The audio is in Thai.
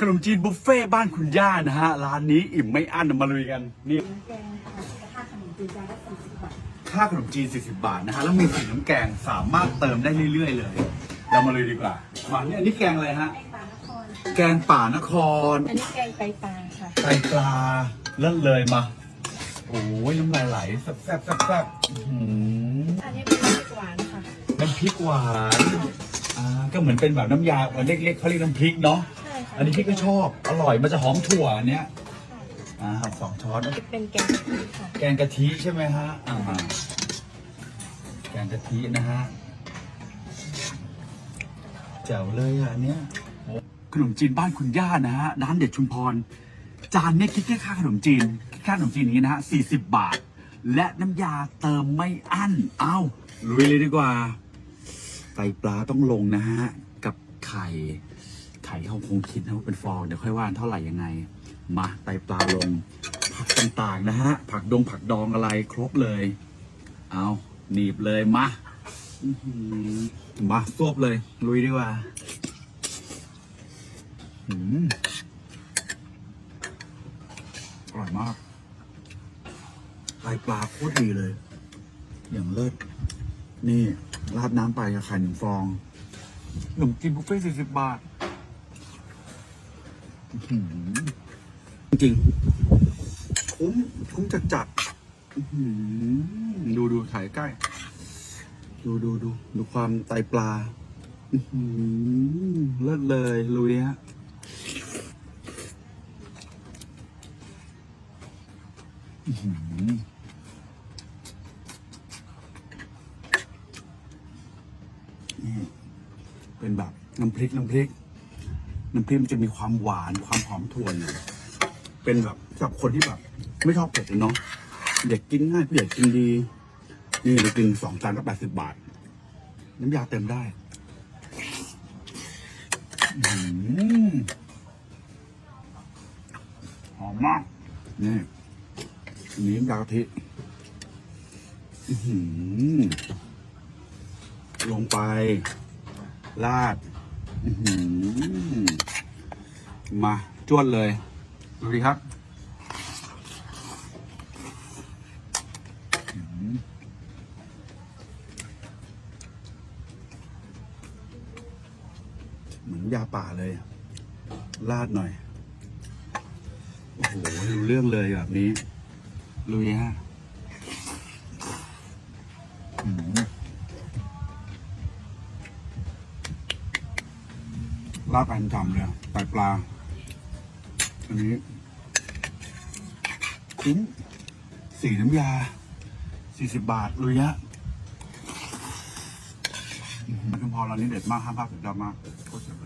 ขนมจีนบุฟเฟ่บ้านคุณย่านะฮะ ร้านนี้อิ่มไม่อั้นมาลุยกัน นี่น้ำแกงค่ะค่าขนมจีนจานละสี่สิบบาทค่าขนมจีน 40 บาทนะฮะ แล้วมีสีน้ำแกงสามารถเติมได้เรื่อยๆเลย เรามาเลยดีกว่ามาเนี่ยอันนี้แกงอะไรฮะ แกงปลานครแกงป่านคร อันนี้แกงไตปลาค่ะ ไตปลาเลิศเลยมา โอ้ยน้ำลายไหลแซ่บแซ่บแซ่บแซ่บอื้อหืออันนี้เป็นพริกหวานค่ะ น้ำพริกหวาน อ่า ก็เหมือนเป็นแบบน้ำยาเล็กๆเขาเรียกน้ำพริกเนาะใช่ค่ะ อันนี้พี่ก็ชอบ อร่อย มันจะหอมถั่วอันเนี้ยอ่าสองช้อนจะเป็นแกงกะทิค่ะแกงกะทิใช่ไหมฮะอ่าแกงกะทินะฮะแจ๋วเลยอะอันเนี้ยขนมจีนบ้านคุณย่านะฮะร้านเด็ดชุมพร จานเนี้ยคิดแค่ค่าขนมจีนคิดค่าขนมจีนอย่างนี้นะฮะ40บาท และน้ำยาเติมไม่อั้น เอ้าลุยเลยดีกว่าไตปลาต้องลงนะฮะ กับไข่ ไข่เขาคงคิดนะว่าเป็นฟองเดี๋ยวค่อยว่าเท่าไหร่ยังไง มาไตปลาลง ผักต่างๆนะฮะ ผักดงผักดองอะไรครบเลย เอาหนีบเลยมามาซวบเลย ลุยดีกว่าอร่อยมากไตปลาโคตรดีเลย อย่างเลิศนี่ ราดน้ำไปกับไข่หนึ่งฟองขนมจีนบุฟเฟ่สี่สิบบาท จริงๆคุ้มคุ้มจัดจัดๆอื้อหือดูดูถ่ายใกล้ ดูดูดูดูความไตปลาอื้อหือเลิศเลยลุยฮะอื้อหือนี่เป็นแบบน้ำพริกน้ำพริก น้ำพริกมันจะมีความหวานความหอมถั่วอยู่ เป็นแบบสำหรับคนที่แบบ ไม่ชอบเผ็ดเนาะอยากกินง่ายอยากกินดี นี่เรากินสองจานก็แปดสิบบาท น้ำยาเต็มได้หอมมาก นี่นี้น้ำยากะทิลงไป ราด มาจวดเลย ดูดิครับเหมือนยาป่าเลยราดหน่อย โอ้โหรู้เรื่องเลยแบบนี้ลุยฮะ ลาดอันจำเลยไตปลา อันนี้ คุ้มสีน้ำยาสี่สิบบาทลุยฮะมันพอร้านนี้เด็ดมากห้ามพลาดสุดยอดมากโคตรเจ๋งเลย